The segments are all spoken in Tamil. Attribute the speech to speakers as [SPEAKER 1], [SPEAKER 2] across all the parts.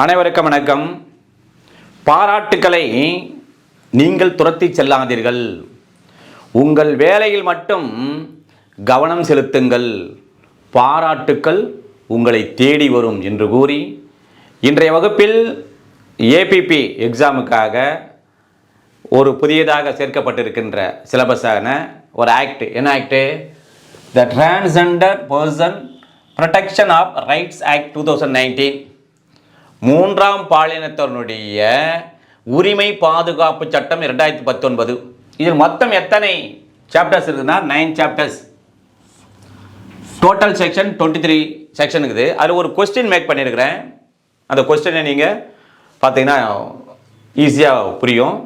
[SPEAKER 1] அனைவருக்கும் வணக்கம். பாராட்டுக்களை நீங்கள் துரத்தி செல்லாதீர்கள். உங்கள் வேலையில் மட்டும் கவனம் செலுத்துங்கள். பாராட்டுக்கள் உங்களை தேடி வரும் என்று கூறி இன்றைய வகுப்பில் ஏபிபி எக்ஸாமுக்காக ஒரு புதியதாக சேர்க்கப்பட்டிருக்கின்ற சிலபஸான ஒரு ஆக்ட் என்ன act the transgender person protection of rights act two thousand nineteen மூன்றாம் பாலினத்தினுடைய உரிமை பாதுகாப்பு சட்டம் இரண்டாயிரத்தி பத்தொன்பது. இதில் மொத்தம் எத்தனை சாப்டர்ஸ் இருக்குதுன்னா nine chapters total section twenty three section இருக்குது. அதில் ஒரு கொஸ்டின் மேக் பண்ணியிருக்கிறேன். அந்த கொஸ்டினை நீங்கள் பார்த்தீங்கன்னா ஈஸியாக புரியும்.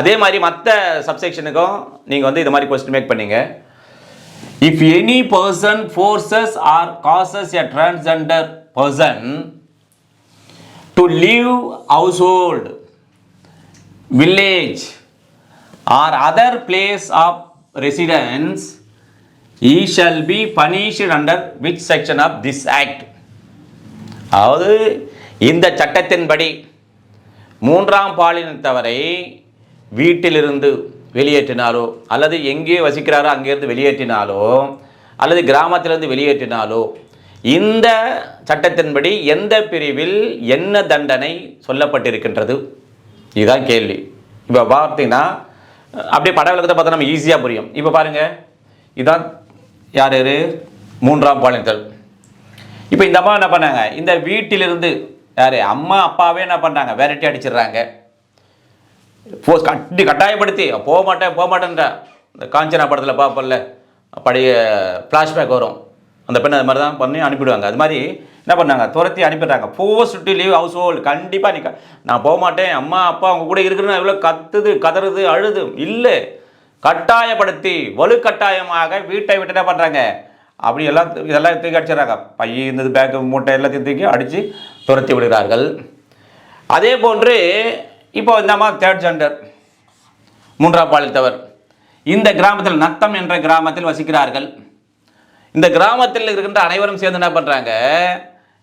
[SPEAKER 1] அதே மாதிரி மற்ற சப்செக்ஷனுக்கும் நீங்கள் வந்து இது மாதிரி கொஸ்டின் மேக் பண்ணீங்க. If any person forces or causes a transgender person to leave household village or other place of residence he shall be punished under which section of this act? அதாவது இந்த சட்டத்தின்படி மூன்றாம் பாலினத்தவரை வீட்டிலிருந்து வெளியேற்றினாலோ அல்லது எங்கே வசிக்கிறாரோ அங்கேருந்து வெளியேற்றினாலோ அல்லது கிராமத்திலிருந்து வெளியேற்றினாலோ இந்த சட்டத்தின்படி எந்த பிரிவில் என்ன தண்டனை சொல்லப்பட்டிருக்கின்றது? இதுதான் கேள்வி. இப்போ பார்த்தீங்கன்னா அப்படியே பட விளக்கத்தை பார்த்தா நம்ம ஈஸியாக புரியும். இப்போ பாருங்கள் இதுதான் யார் யார்? மூன்றாம் பாலினத்தல் இப்போ இந்த அம்மா என்ன பண்ணாங்க? இந்த வீட்டிலிருந்து யார்? அம்மா அப்பாவே என்ன பண்ணுறாங்க வேரட்டி அடிச்சிடுறாங்க. போ கட்டி கட்டாயப்படுத்தி போக மாட்டேன் போக மாட்டேன்ற. இந்த காஞ்சனா படத்தில் பார்ப்போம்ல பழைய ஃப்ளாஷ்பேக் வரும். அந்த பெண் அது மாதிரி தான் பண்ணி அனுப்பிடுவாங்க அது மாதிரி என்ன பண்ணாங்க? துரத்தி அனுப்பிடுறாங்க. Force to leave household கண்டிப்பாக நீ நான் போக மாட்டேன். அம்மா அப்பா அவங்க கூட இருக்குன்னு எவ்வளோ கத்துது கதறுது அழுது. இல்லை. கட்டாயப்படுத்தி வலுக்கட்டாயமாக வீட்டை விட்டு என்ன பண்ணுறாங்க அப்படி எல்லாம் இதெல்லாம் தூக்கி அடிச்சிடறாங்க. பைய இருந்தது பேக்கு மூட்டை எல்லாத்தையும் தூக்கி அடித்து துரத்தி விடுகிறார்கள். அதே போன்று இப்போ இந்த அம்மா தேர்ட் ஜெண்டர் மூன்றாம் பாலித்தவர். இந்த கிராமத்தில் நத்தம் என்ற கிராமத்தில் வசிக்கிறார்கள். இந்த கிராமத்தில் இருக்கின்ற அனைவரும் சேர்ந்து என்ன பண்ணுறாங்க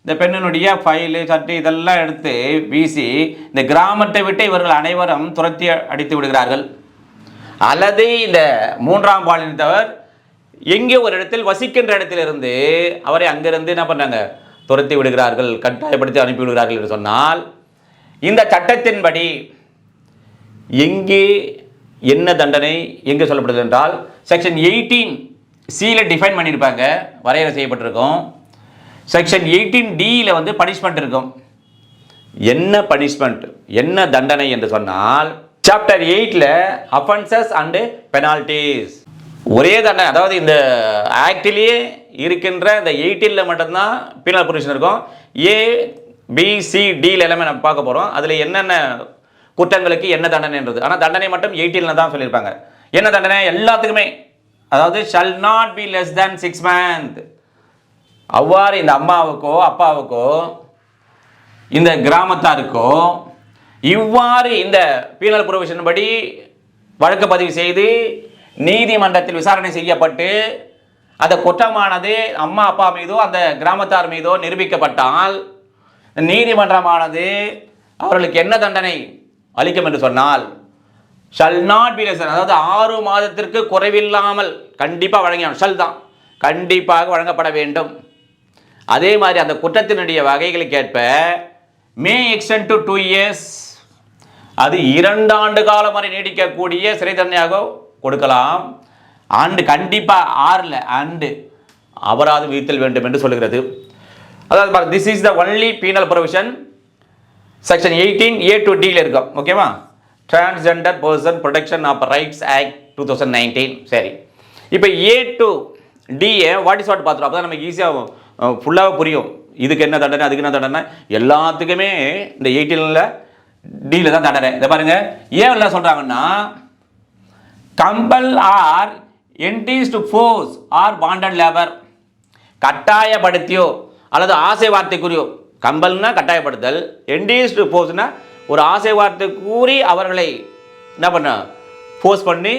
[SPEAKER 1] இந்த பெண்ணினுடைய ஃபைலு சட்டு இதெல்லாம் எடுத்து வீசி இந்த கிராமத்தை விட்டு இவர்கள் அனைவரும் துரத்தி அடித்து விடுகிறார்கள். அல்லது இந்த மூன்றாம் பாலினத்தவர் எங்கே ஒரு இடத்தில் வசிக்கின்ற இடத்திலிருந்து அவரை அங்கிருந்து என்ன பண்ணாங்க துரத்தி விடுகிறார்கள் கட்டாயப்படுத்தி அனுப்பி விடுகிறார்கள் என்று சொன்னால் இந்த சட்டத்தின்படி எங்கே என்ன தண்டனை எங்கே சொல்லப்படுது என்றால் செக்ஷன் எயிட்டீன் சியில் டிஃபைன் பண்ணியிருப்பாங்க வரையறை செய்யப்பட்டிருக்கும். செக்ஷன் எயிட்டீன் டியில் வந்து பனிஷ்மெண்ட் இருக்கும். என்ன பனிஷ்மெண்ட் என்ன தண்டனை என்று சொன்னால் சாப்டர் எயிட்டில் அஃபென்சஸ் அண்டு பெனால்டிஸ் ஒரே தண்டனை அதாவது இந்த ஆக்டிலேயே இருக்கின்ற இந்த எயிட்டீனில் மட்டும்தான் பீனல் பொரிஷன் இருக்கும். ஏ பிசிடியில் எல்லாமே நம்ம பார்க்க போகிறோம் அதில் என்னென்ன குற்றங்களுக்கு என்ன தண்டனைன்றது. ஆனால் தண்டனை மட்டும் எயிட்டீனில் தான் சொல்லியிருப்பாங்க. என்ன தண்டனை? எல்லாத்துக்குமே அதாவது shall not be less than six month அவ்வாறு இந்த அம்மாவுக்கோ அப்பாவுக்கோ இந்த கிராமத்தாருக்கோ இவ்வாறு இந்த பீனல் ப்ரொவிஷன் படி வழக்கு பதிவு செய்து நீதிமன்றத்தில் விசாரணை செய்யப்பட்டு அந்த குற்றமானது அம்மா அப்பா மீதோ அந்த கிராமத்தார் மீதோ நிரூபிக்கப்பட்டால் நீதிமன்றமானது அவர்களுக்கு என்ன தண்டனை அளிக்கும் என்று சொன்னால் ஷல் நாட் பி லெஸ் அதாவது ஆறு மாதத்திற்கு குறைவில்லாமல் கண்டிப்பாக வழங்க ஷல் தான். கண்டிப்பாக வழங்கப்பட வேண்டும். அதே மாதிரி அந்த குற்றத்தினுடைய வகைகளுக்கு ஏற்ப may extend to two years அது இரண்டு ஆண்டு காலம் வரை நீடிக்கக்கூடிய சிறை தண்டனையாக கொடுக்கலாம். ஆண்டு கண்டிப்பாக ஆறில் ஆண்டு அபராதம் விதித்தல் வேண்டும் என்று சொல்லுகிறது. அதாவது this is the only penal provision section eighteen A to டியில் இருக்கும். ஓகேவா transgender person protection of rights act two thousand nineteen சரி. இப்போ A to D what is what பார்த்துரும் அப்போ தான் நமக்கு ஈஸியாக ஃபுல்லாக புரியும். இதுக்கு என்ன தண்டனை அதுக்கு என்ன தண்டனை? எல்லாத்துக்குமே இந்த எயிட்டீனில் டியில் தான் தண்டனை. இதை பாருங்கள் ஏன் என்ன சொல்கிறாங்கன்னா compel or entices to force or bonded labour கட்டாயப்படுத்தியோ அல்லது ஆசை வார்த்தைக்குரியோ கம்பல்னா கட்டாயப்படுத்தல் என்டீஸ் டு ஃபோர்ஸ்னால் ஒரு ஆசை வார்த்தை கூறி அவர்களை என்ன பண்ண ஃபோர்ஸ் பண்ணி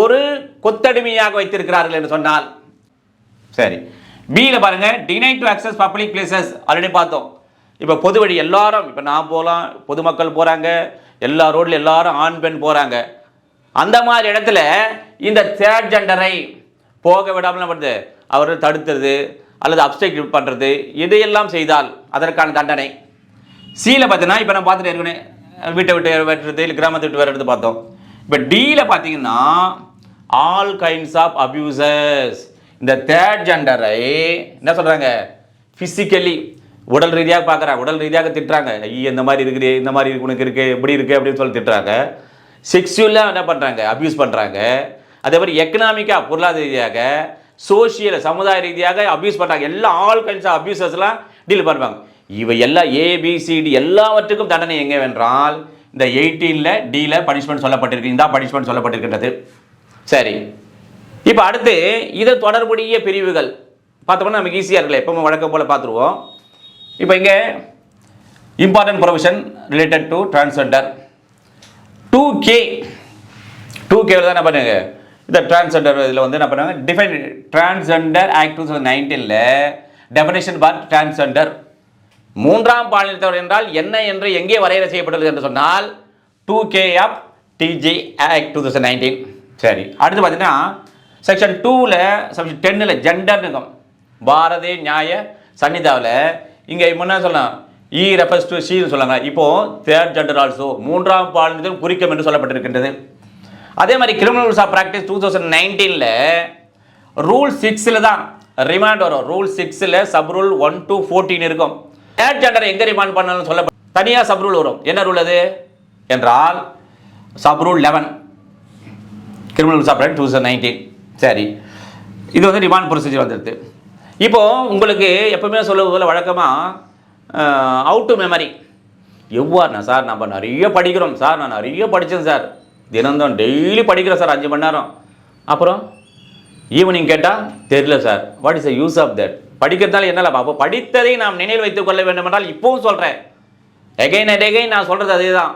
[SPEAKER 1] ஒரு கொத்தடிமையாக வைத்திருக்கிறார்கள் என்று சொன்னால். சரி. பியில் பாருங்கள் deny to access public places already பார்த்தோம். இப்போ பொது வழி எல்லாரும் இப்போ நான் போகலாம் பொதுமக்கள் போகிறாங்க எல்லா ரோட்ல எல்லாரும் ஆண் பெண் போகிறாங்க அந்த மாதிரி இடத்துல இந்த தேர்ட் ஜெண்டரை போக விடாமல் என்ன பண்ணுறது அவர் தடுத்துறது அல்லது அப்டெக்ட் பண்ணுறது இதையெல்லாம் செய்தால் அதற்கான தண்டனை. சியில் பார்த்தீங்கன்னா இப்போ நான் பார்த்துட்டு இருக்கேன் வீட்டை விட்டு வெட்டுறது இல்லை கிராமத்தை விட்டு வேறு எடுத்து பார்த்தோம். இப்போ டியில் பார்த்தீங்கன்னா ஆல் கைண்ட்ஸ் ஆஃப் அபியூசஸ் இந்த தேர்ட் ஜெண்டரை என்ன சொல்கிறாங்க ஃபிசிக்கலி உடல் ரீதியாக பார்க்குறாங்க. உடல் ரீதியாக திட்டுறாங்க. ஐயோ இந்த மாதிரி இருக்குது இந்த மாதிரி இருக்கு, உனக்கு இருக்குது எப்படி இருக்குது அப்படின்னு சொல்லி திட்டுறாங்க. செக்ஷுவலாக என்ன பண்ணுறாங்க அப்யூஸ் பண்ணுறாங்க அதே மாதிரி எக்கனாமிக்காக பொருளாதார ரீதியாக சோசியல் சமுதாய ரீதியாக அப்யூஸ் பண்ணுறாங்க எல்லா ஆல் கைண்ட்ஸ் ஆஃப் அப்யூசஸ்லாம் டீல் பண்ணுவாங்க. இவை எல்லாம் ஏபிசிடி எல்லாவற்றுக்கும் தண்டனை எங்கே வென்றால் இந்த எயிட்டீனில் டியில் பனிஷ்மெண்ட் சொல்லப்பட்டிருக்கு. இந்த பனிஷ்மெண்ட் சொல்லப்பட்டிருக்கின்றது. சரி. இப்போ அடுத்து இது தொடர்புடைய பிரிவுகள். பார்த்தோம்னா நமக்கு ஈஸியாக இருக்குல்ல. எப்பவும் வழக்கம் போல் பார்த்துருவோம். இப்போ இங்கே important provision related to transgender two K two Cavill தான் என்ன பண்ணுங்க? இந்த டிரான்ஸ்ஜெண்டர் இதில் வந்து என்ன பண்ணுவாங்க? Define transgender act two thousand நைன்டீனில் டெஃபினேஷன் பார் டிரான்ஸ்ஜெண்டர் மூன்றாம் பாலினத்தவர் என்றால் என்ன என்று எங்கே வரையறை செய்யப்பட்டது என்று சொன்னால் two K of TG act two thousand nineteen சரி அடுத்து பார்த்தீங்கன்னா செக்ஷன் டூவில் செக்ஷன் டென்னில் ஜெண்டர் நிகம் பாரதி நியாய சன்னிதாவில் இங்கே முன்ன சொல்லலாம்? இ ரெஃபர்ஸ் டு சின்னு சொல்லாங்க. இப்போது தேர்ட் ஜெண்டர் ஆல்சோ மூன்றாம் பாலினத்தையும் குறிக்கும் என்று சொல்லப்பட்டிருக்கின்றது. அதே மாதிரி criminal rules of practice two thousand நைன்டீனில் ரூல் சிக்ஸில் தான் ரிமாண்ட் வரும். ரூல் சிக்ஸில் sub rule one to fourteen இருக்கும். ஏர் ஜெண்டரை எங்கே ரிமாண்ட் பண்ணணும்னு சொல்ல தனியாக சப் ரூல் வரும். என்ன ரூல் அது? என்றால் sub rule eleven criminal rules two thousand nineteen சரி. இது வந்து ரிமாண்ட் ப்ரொசீஜர் வந்துடுது இப்போ உங்களுக்கு எப்பவுமே சொல்லுவது போல வழக்கமாக அவுட் டு மெமரி எவ்வாறுண்ணா சார் நம்ம நிறைய படிக்கிறோம். சார் நான் நிறைய படித்தேன் சார். தினந்தோறும் டெய்லி படிக்கிறேன் சார் அஞ்சு மணி நேரம். அப்புறம் ஈவினிங் கேட்டால் தெரியல sir. What is the use of that படிக்கிறதால என்ன லாபம்? அப்போ படித்ததை நாம் நினைவில் வைத்துக் கொள்ள வேண்டும் என்றால் இப்பவும் சொல்கிறேன் எகைன் அண்ட் எகைன் நான் சொல்கிறது அதே தான்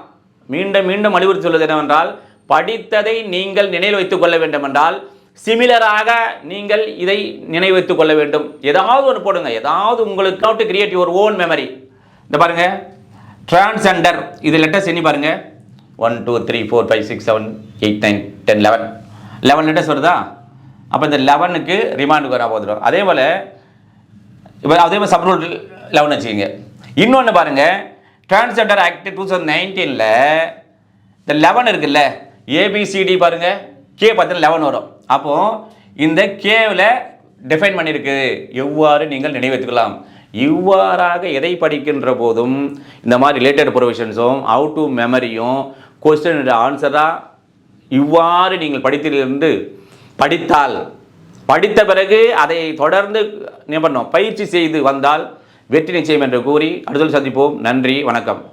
[SPEAKER 1] மீண்டும் மீண்டும் வலியுறுத்தி சொல்வது என்னவென்றால் படித்ததை நீங்கள் நினைவில் வைத்துக் கொள்ள வேண்டும் என்றால் சிமிலராக நீங்கள் இதை நினைவு வைத்துக் கொள்ள வேண்டும். ஏதாவது ஒன்று போடுங்க. ஏதாவது உங்களுக்கு to create your own memory இந்த பாருங்க. டிரான்ஸ்ஜெண்டர் இது லெட்டர்ஸ் எண்ணி பாருங்க. One two three four five six seven eight nine ten eleven eleven letters வருதா? அப்போ இந்த லெவனுக்கு ரிமாண்டுக்கு வர போதுடும் அதே போல் இப்போ அதே மாதிரி சப்ரூல் லெவன் வச்சுக்கோங்க. இன்னொன்று பாருங்கள் டிரான்ஸ்ஜெண்டர் ஆக்ட் டூ தௌசண்ட் நைன்டீனில் இந்த லெவன் இருக்குல்ல ஏபிசிடி பாருங்கள் கே பார்த்தீங்கன்னா லெவன் வரும். அப்போது இந்த கேவில் டிஃபைன் பண்ணியிருக்கு எவ்வாறு நீங்கள் நினைவைத்துக்கலாம் இவ்வாறாக எதை படிக்கின்ற போதும் இந்த மாதிரி ரிலேட்டட் ப்ரொவிஷன்ஸும் அவுட் டு மெமரியும் கொஸ்டின் ஆன்சராக இவ்வாறு நீங்கள் படித்திலிருந்து படித்தால் படித்த பிறகு அதை தொடர்ந்து என்ன பண்ணோம் பயிற்சி செய்து வந்தால் வெற்றி நிச்சயம் என்று கூறி அடுத்தல் சந்திப்போம். நன்றி வணக்கம்.